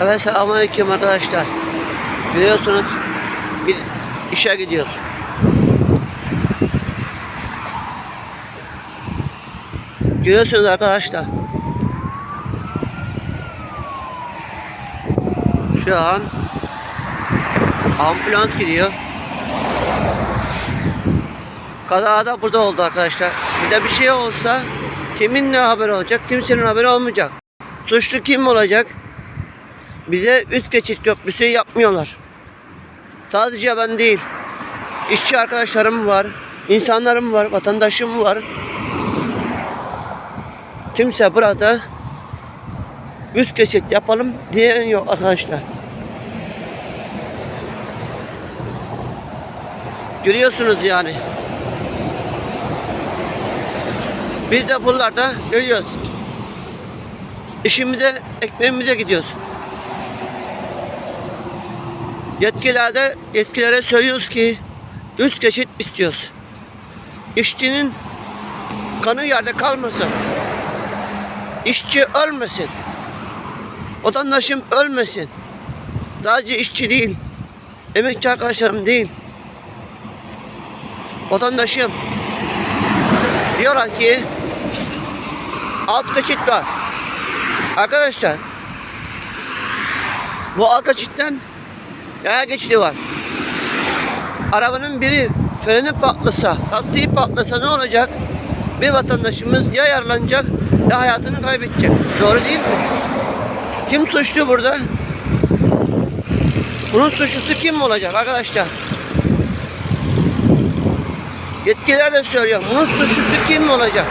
Evet selamünaleyküm arkadaşlar. Biliyorsunuz bir işe gidiyoruz. Görüyorsunuz arkadaşlar. Şu an ambulans gidiyor. Kaza da burada oldu arkadaşlar. Bir de bir şey olsa kimin ne haberi olacak? Kimsenin haberi olmayacak. Suçlu kim olacak? Bize üst geçit köprüsü yapmıyorlar. Sadece ben değil. İşçi arkadaşlarım var. insanlarım var. Vatandaşım var. Kimse burada üst geçit yapalım diyen yok arkadaşlar. Görüyorsunuz yani. Biz de buralarda görüyoruz. İşimize, ekmeğimize gidiyoruz. Yetkilerde, yetkililere söylüyoruz ki üst geçit istiyoruz. İşçinin kanı yerde kalmasın. İşçi ölmesin. Vatandaşım ölmesin. Sadece işçi değil. Emekçi arkadaşlarım değil. Vatandaşım. Diyorlar ki alt geçit var. Arkadaşlar bu alt geçitten yaya geçidi var. Arabanın biri freni patlasa, lastiği patlasa ne olacak? Bir vatandaşımız ya yaralanacak ya hayatını kaybedecek. Doğru değil mi? Kim suçlu burada? Bunun suçlusu kim olacak arkadaşlar? Yetkililer de söylüyor. Bunun suçlusu kim olacak?